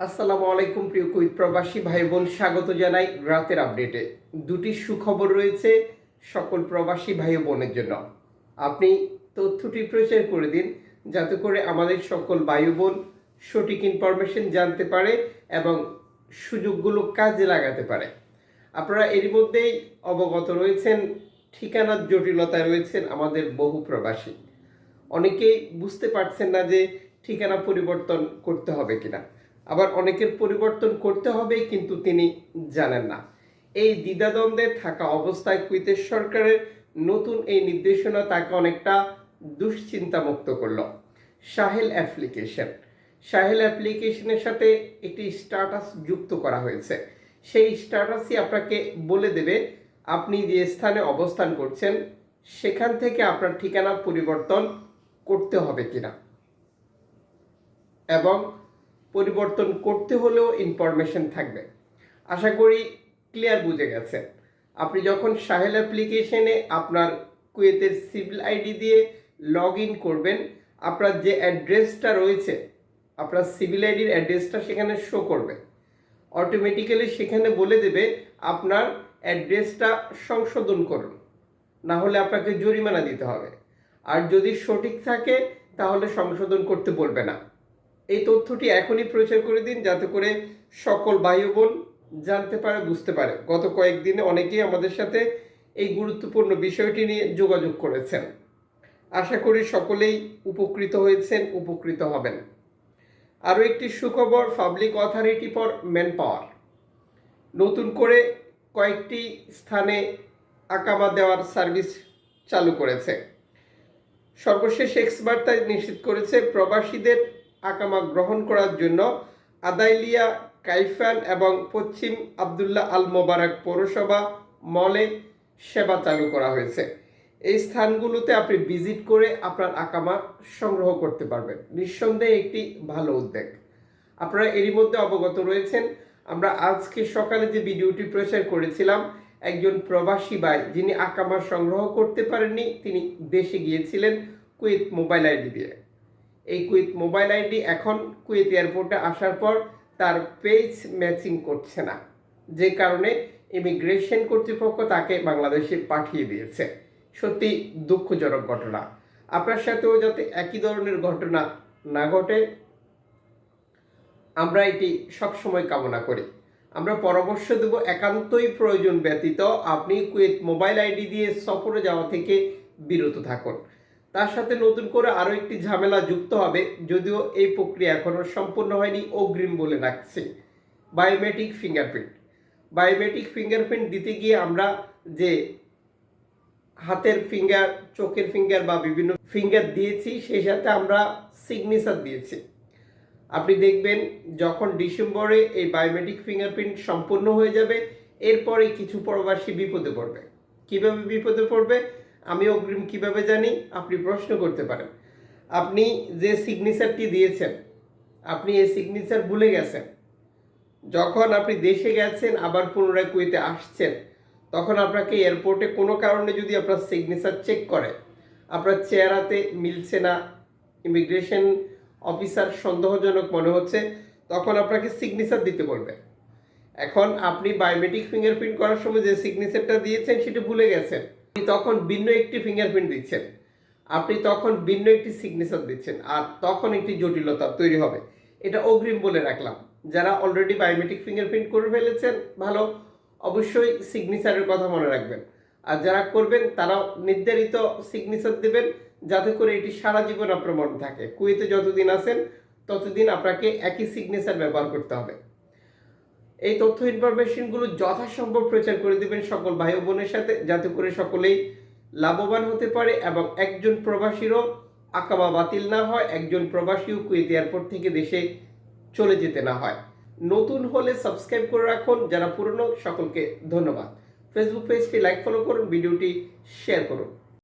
আসসালামু আলাইকুম প্রিয় কুইত প্রবাসী ভাই বোন স্বাগত জানাই রাতের আপডেটে। দুটি সুখবর রয়েছে সকল প্রবাসী ভাই বোনের জন্য। আপনি তথ্যটি প্রচার করে দিন, যাতে করে আমাদের সকল ভাই বোন সঠিক ইনফরমেশন জানতে পারে এবং সুযোগগুলো কাজে লাগাতে পারে। আপনারা এর মধ্যেই অবগত রয়েছেন, ঠিকানার জটিলতায় রয়েছেন আমাদের বহু প্রবাসী। অনেকেই বুঝতে পারছেন না যে ঠিকানা পরিবর্তন করতে হবে কিনা। আবার অনেকের পরিবর্তন করতে হবে কিন্তু তিনি জানেন না। এই দ্বিধাদ্বন্দ্বে থাকা অবস্থায় কুইতের সরকারের নতুন এই নির্দেশনা তাকে অনেকটা দুশ্চিন্তা মুক্ত করল। সাহেল অ্যাপ্লিকেশন। সাহেল অ্যাপ্লিকেশনের সাথে একটি স্ট্যাটাস যুক্ত করা হয়েছে। সেই স্ট্যাটাসই আপনাকে বলে দেবে, আপনি যে স্থানে অবস্থান করছেন, সেখান থেকে আপনার ঠিকানা পরিবর্তন করতে হবে কিনা। এবং পরিবর্তন করতে হলেও ইনফরমেশন থাকবে। আশা করি ক্লিয়ার বুঝে গেছেন। আপনি যখন সাহেল অ্যাপ্লিকেশনে আপনার কুয়েতের সিভিল আইডি দিয়ে লগ ইন করবেন, আপনার যে অ্যাড্রেসটা রয়েছে, আপনার সিভিল আইডির অ্যাড্রেসটা সেখানে শো করবে। অটোমেটিক্যালি সেখানে বলে দেবে আপনার অ্যাড্রেসটা সংশোধন করুন। না হলে আপনাকে জরিমানা দিতে হবে। আর যদি সঠিক থাকে, তাহলে সংশোধন করতে বলবে না। এই তথ্যটি এখনই প্রচার করে দিন যাতে করে সকল ও বোন জানতে পারে, বুঝতে পারে। গত কয়েকদিনে অনেকেই আমাদের সাথে এই গুরুত্বপূর্ণ বিষয়টি নিয়ে যোগাযোগ করেছেন। আশা করি সকলেই উপকৃত হয়েছেন, উপকৃত হবেন। আরও একটি সুখবর, public authority for manpower নতুন করে কয়েকটি স্থানে আকামা দেওয়ার সার্ভিস চালু করেছে। সর্বশেষ এক্স বার্তায় নিশ্চিত করেছে, প্রবাসীদের আকামা গ্রহণ করার জন্য আদাইলিয়া কাইফান এবং পশ্চিম আবদুল্লাহ আল মোবারক পৌরসভা মলে সেবা চালু করা হয়েছে। এই স্থানগুলোতে আপনি ভিজিট করে আপনার আকামা সংগ্রহ করতে পারবেন। নিঃসন্দেহে একটি ভালো উদ্যোগ। আপনারা এরই মধ্যে অবগত রয়েছেন, আমরা আজকে সকালে যে ভিডিওটি প্রচার করেছিলাম, একজন প্রবাসী ভাই যিনি আকামা সংগ্রহ করতে পারেননি, তিনি দেশে গিয়েছিলেন কুয়েত মোবাইল আইডি দিয়ে। এই কুয়েত মোবাইল আইডি এখন কুয়েত এয়ারপোর্টে আসার পর তার পেজ ম্যাচিং করছে না। যে কারণে ইমিগ্রেশন কর্তৃপক্ষ তাকে বাংলাদেশে পাঠিয়ে দিয়েছে। সত্যি দুঃখজনক ঘটনা। আপনার সাথেও যাতে একই ধরনের ঘটনা না ঘটে, আমরা এটি সবসময় কামনা করি। আমরা পরামর্শ দেব একান্তই প্রয়োজন ব্যতীত আপনি কুয়েত মোবাইল আইডি দিয়ে সফরে যাওয়া থেকে বিরত থাকুন। তার সাথে নতুন করে আরও একটি ঝামেলা যুক্ত হবে, যদিও এই প্রক্রিয়া এখনও সম্পূর্ণ হয়নি, অগ্রিম বলে রাখছি। বায়োমেট্রিক ফিঙ্গারপ্রিন্ট বায়োমেট্রিক ফিঙ্গারপ্রিন্ট দিতে গিয়ে আমরা যে হাতের ফিঙ্গার চোখের ফিঙ্গার বা বিভিন্ন ফিঙ্গার দিয়েছি, সেই সাথে আমরা সিগনেচার দিয়েছি। আপনি দেখবেন যখন ডিসেম্বরে এই বায়োমেট্রিক ফিঙ্গারপ্রিন্ট সম্পূর্ণ হয়ে যাবে, এরপরে কিছু প্রবাসী বিপদে পড়বে। কীভাবে বিপদে পড়বে? আমি অগ্রিম কীভাবে জানি? আপনি প্রশ্ন করতে পারেন। আপনি যে সিগনেচারটি দিয়েছেন, আপনি এই সিগনেচার ভুলে গেছেন। যখন আপনি দেশে গেছেন, আবার পুনরায় কুয়েতে আসছেন, তখন আপনাকে এয়ারপোর্টে কোনো কারণে যদি আপনার সিগনেচার চেক করে, আপনার চেহারাতে মিলছে না ইমিগ্রেশন অফিসার সন্দেহজনক মনে হচ্ছে, তখন আপনাকে সিগনেচার দিতে বলবে। এখন আপনি বায়োমেট্রিক ফিঙ্গারপ্রিন্ট করার সময় যে সিগনেচারটা দিয়েছেন, সেটা ভুলে গেছেন। তখন ভিন্ন একটি ফিঙ্গারপ্রিন্ট দিচ্ছেন। আপনি তখন ভিন্ন একটি সিগনেচার দিচ্ছেন আর তখন একটি জটিলতা তৈরি হবে। এটা অগ্রিম বলে রাখলাম। যারা অলরেডি বায়োমেট্রিক ফিঙ্গারপ্রিন্ট করে ফেলেছেন, ভালো। অবশ্যই সিগনেচারের কথা মনে রাখবেন। আর যারা করবেন, তারাও নির্ধারিত সিগনেচার দেবেন যাতে করে এটি সারা জীবন আপনার মনে থাকে। কুয়েতে যতদিন আছেন, ততদিন আপনাকে একই সিগনেচার ব্যবহার করতে হবে। এই তথ্য ইনফরমেশনগুলো যথাসম্ভব প্রচার করে দেবেন সকল ভাই বোনের সাথে, যাতে করে সকলেই লাভবান হতে পারে এবং একজন প্রবাসীরও আকামা বাতিল না হয়, একজন প্রবাসীও কুয়েত এয়ারপোর্ট থেকে দেশে চলে যেতে না হয়। নতুন হলে সাবস্ক্রাইব করে রাখুন, যারা পুরনো, সকলকে ধন্যবাদ। ফেসবুক পেজটি লাইক ফলো করুন, ভিডিওটি শেয়ার করুন।